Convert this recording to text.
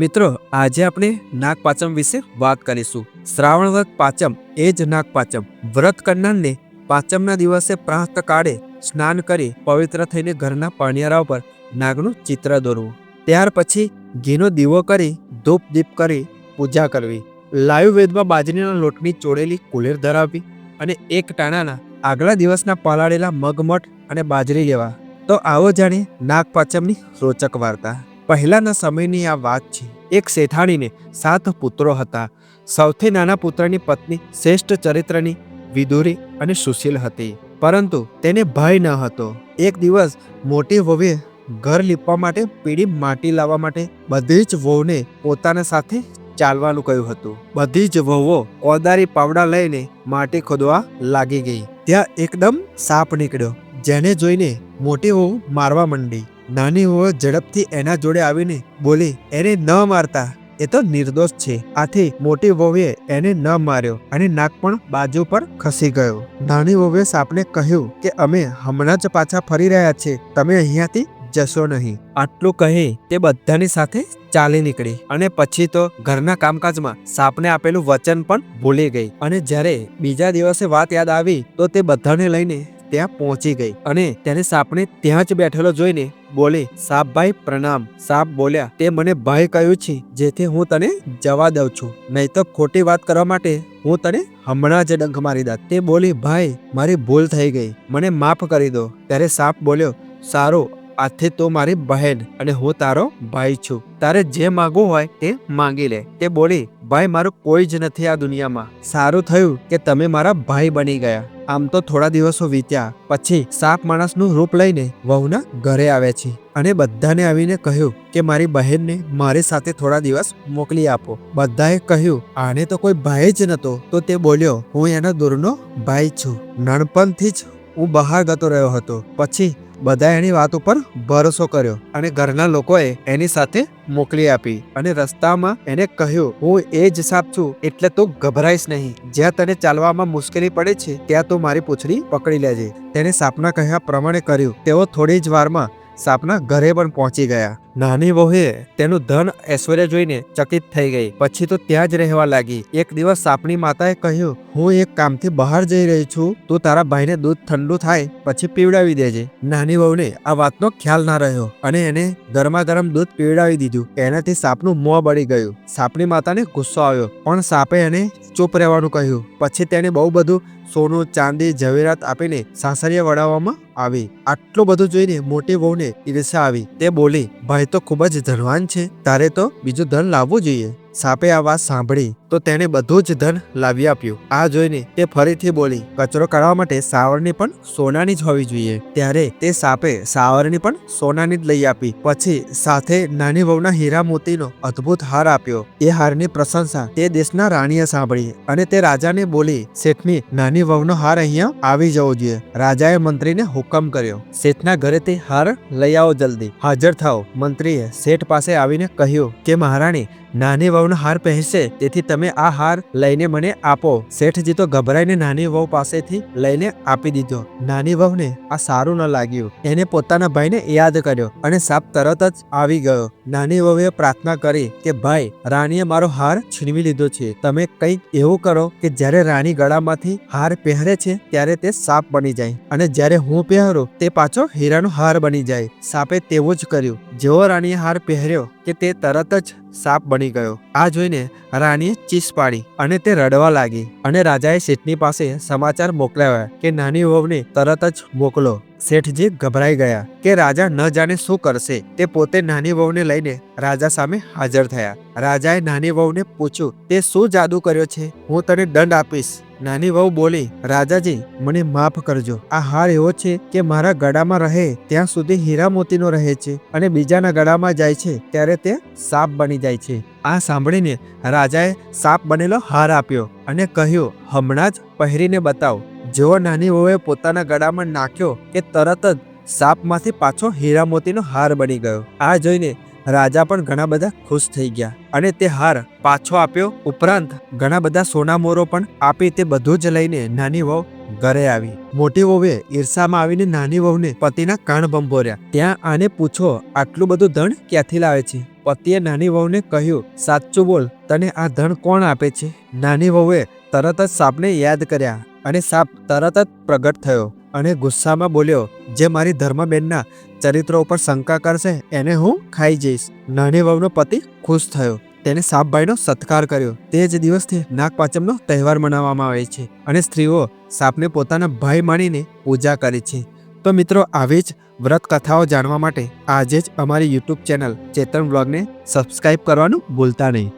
મિત્રો, આજે આપણે નાગપાચમ વિશે વાત કરીશું. શ્રાવણ વ્રત પાચમ એ જ નાગપાચમ. વ્રત કરનારને પાચમના દિવસે પ્રાંત કાળે સ્નાન કરી પવિત્ર થઈને ઘરના પાણિયારા ઉપર નાગનું ચિત્ર દોરવું. ત્યાર પછી ઘીનો દીવો કરી ધૂપ દીપ કરી પૂજા કરવી. લાયુ વેદમાં બાજરીના લોટની ચોળેલી કુલેર ધરાવવી અને એક ટાણાના આગલા દિવસના પલાળેલા મગમઠ અને બાજરી લેવા. તો આવો જાણીએ નાગપાચમની રોચક વાર્તા. પહેલાના સમયની આ વાત છે. એક શેઠાણીને સાત પુત્રો હતા. સૌથી નાના પુત્રની પત્ની શ્રેષ્ઠ ચરિત્રની વિદુરી અને સુશીલ હતી. પરંતુ તેને ભય ન હતો. એક દિવસ મોટી વહુએ ઘર લીપવા માટે પીળી માટી લાવવા માટે બધી જ વહુને પોતાના સાથે ચાલવાનું કહ્યું હતું. બધી જ વહુઓ કોદારી પાવડા લઈને માટી ખોદવા લાગી ગઈ. ત્યાં એકદમ સાપ નીકળ્યો, જેને જોઈને મોટી વહુ મારવા માંડી. નાની વહુ ઝડપથી એના જોડે આવીને બોલી, એને ન મારતા. એ તો નિર્દોષ છે. આથી મોટી વહુએ એને ન માર્યો અને નાક પણ બાજુ પર ખસી ગયો. નાની વહુએ સાપને કહ્યું કે, અમે હમણાં જ પાછા ફરી રહ્યા છે તમે અહીંયાથી જશો નહીં. આટલું કહી તે બધાની સાથે ચાલી નીકળી અને પછી તો ઘરના કામકાજમાં સાપને આપેલું વચન પણ ભૂલી ગઈ. અને જ્યારે બીજા દિવસે વાત યાદ આવી, તો તે બધાને લઈને ત્યાં પહોંચી ગઈ અને તેને સાપને ત્યાં જ બેઠેલો જોઈને બોલી, સાપભાઈ, પ્રણામ. સાપ બોલ્યા, તે મને ભય કહ્યું છે, જેથી હું તને જવા દઉં છું. નહીં તો ખોટી વાત કરવા માટે હું તને હમણાં જ ડંખ મારી દા તે બોલી, ભાઈ, મારી ભૂલ થઈ ગઈ. મને માફ કરી દો. ત્યારે સાપ બોલ્યો, સારું, આથી તું મારી બહેન અને હું તારો ભાઈ છું. તારે જે માંગવું હોય તે માંગી લે. તે બોલી ભાઈ, મારું કોઈ જ નથી આ દુનિયામાં. સારું થયું કે તમે મારા ભાઈ બની ગયા. આમ તો થોડા દિવસો વીત્યા, પછી સાપ માણસનું રૂપ લઈને વહુના ઘરે આવે છે અને બધાને આવીને કહ્યું કે મારી બહેનને મારી સાથે થોડા દિવસ મોકલી આપો. બધાએ કહ્યું, આને તો કોઈ ભાઈ જ નતો. તો તે બોલ્યો, હું એના દૂરનો ભાઈ છું. નાનપણથી જ હું બહાર ગતો રહ્યો હતો. પછી બધા એની વાત ઉપર ભરોસો કર્યો અને ઘરના લોકોએ એની સાથે મોકલી આપી અને રસ્તામાં એને કહ્યું, હું એ જ સાપ છું, એટલે તું ગભરાઈશ નહીં. જ્યાં તને ચાલવામાં મુશ્કેલી પડે છે, ત્યાં તું મારી પૂંછડી પકડી લેજે. તેને સાપના કહ્યા પ્રમાણે કર્યું. તેઓ થોડી જ વારમાં સાપના ઘરે પણ પહોંચી ગયા. નાની વહુએ તેનું ધન ઐશ્વર્ય જોઈને ચકિત થઈ ગઈ. પછી તો ત્યાં જ રહેવા લાગી. એક દિવસ સાપની માતાએ કહ્યું, હું એક કામથી બહાર જઈ રહી છું. તું તારા ભાઈને દૂધ ઠંડુ થાય, પછી પીવડાવી દેજે. નાની વહુને આ વાતનો ખ્યાલ ના રહ્યો અને એને ગરમા ગરમ દૂધ પીવડાવી દીધું. એનાથી સાપનું મોં બળી ગયું. સાપની માતાને ગુસ્સો આવ્યો, પણ સાપે એને ચૂપ રહેવાનું કહ્યું. પછી તેને બહુ બધું સોનું, ચાંદી, ઝવેરાત આપીને સાસરિયા વડાવવામાં આવી. આટલું બધું જોઈને મોટી વહુને ઈર્ષા આવી. તે બોલી, ભાઈ તો ખૂબ જ ધનવાન છે. તારે તો બીજું ધન લાવવું જોઈએ. સાપે આ વાત સાંભળી, તો તેણે બધું જ ધન લાવી આપ્યું. આ જોઈને તે ફરીથી બોલી, કચરો કાઢવા માટે સાવરણી પણ સોનાની જ હોવી જોઈએ. ત્યારે તે સાપે સાવરણી પણ સોનાની જ લઈ આપી. પછી સાથે નાની વહુના હીરા મોતીનો અદ્ભુત હાર આપ્યો. એ હારની પ્રશંસા તે દેશના રાણીએ સાંભળી અને તે રાજાને બોલી, શેઠની નાની વહુનો હાર અહીંયા આવી જવો જોઈએ. રાજાએ મંત્રીને હુકમ કર્યો. શેઠના ઘરેથી હાર લઈ આવો જલ્દી. હાજર થાઓ. મંત્રીએ શેઠ પાસે આવીને કહ્યું કે, મહારાણી, નાની વહુનો હાર પહેરશે, તેથી તમે આ હાર લઈને મને આપો. શેઠજી તો ગભરાઈને નાની વહુ પાસેથી લઈને આપી દીધો. નાની વહુને આ સારું ન લાગ્યું. એને પોતાના ભાઈને યાદ કર્યો અને સાપ તરત જ આવી ગયો. નાની વહુએ પ્રાર્થના કરી કે, ભાઈ, રાણીએ મારો હાર છીનવી લીધો છે. તમે કંઈક એવું કરો કે જ્યારે રાણી ગળામાંથી હાર પહેરે છે, ત્યારે તે સાપ બની જાય. અને જ્યારે હું પહેરું, તે પાછો હીરાનો હાર બની જાય. સાપે તેવું જ કર્યું. જેવો રાણીએ હાર પહેર્યો કે તે તરત જ સાપ બની ગયો. આ જોઈને રાણીએ ચીસ પાડી અને તે રડવા લાગી. અને રાજાએ શેઠની પાસે સમાચાર મોકલાવ્યા કે નાની વહુને તરત જ મોકલો. શેઠજી ગભરાઈ ગયા કે રાજા ન જાણે શું કરશે, તે પોતે નાની વહુને લઈને રાજા સામે હાજર થયા. રાજાએ નાની વહુને પૂછ્યું, તે શું જાદુ કર્યો છે? હું તને દંડ આપીશ. નાની વહુ બોલી, રાજાજી, મને માફ કરજો. આ હાર એવો છે કે મારા ગળામાં રહે ત્યાં સુધી હીરા મોતીનો રહે છે અને બીજાના ગળામાં જાય છે ત્યારે તે સાપ બની જાય છે. આ સાંભળીને રાજાએ સાપ બનેલો હાર આપ્યો અને કહ્યું, હમણાં જ પહેરીને બતાવ. જેવો નાની વહુએ પોતાના ગળામાં નાખ્યો કે તરત જ સાપમાંથી પાછો હીરા મોતીનો હાર બની ગયો. આ જોઈને રાજા પણ ઘણા બધા ખુશ થઈ ગયા અને તે હાર પાછો આપ્યો. ઉપરાંત ઘણા બધા સોના મોરો પણ આપી તે બધું જ લઈને નાની વહુ ઘરે આવી. મોટી વહુએ ઈર્ષામાં આવીને નાની વહુને પતિના કાન બંભોર્યા ત્યાં આને પૂછો, આટલું બધું ધન ક્યાંથી લાવે છે? પતિએ નાની વહુને કહ્યું, સાચું બોલ, તને આ ધન કોણ આપે છે? નાની વહુએ તરત જ સાપને યાદ કર્યા અને સાપ તરત જ પ્રગટ થયો અને ગુસ્સામાં બોલ્યો, જે મારી ધર્મબેનના ચરિત્ર ઉપર શંકા કરશે, એને હું ખાઈ જઈશ. નાની વહુનો પતિ ખુશ થયો. તેને સાપભાઈનો સત્કાર કર્યો. તે જ દિવસથી નાગપાંચમનો તહેવાર મનાવવામાં આવે છે અને સ્ત્રીઓ સાપને પોતાના ભાઈ માનીને પૂજા કરે છે. તો મિત્રો, આવી જ વ્રત કથાઓ જાણવા માટે આજે જ અમારી યુટ્યુબ ચેનલ ચેતન બ્લોગને સબસ્ક્રાઇબ કરવાનું ભૂલતા નહીં.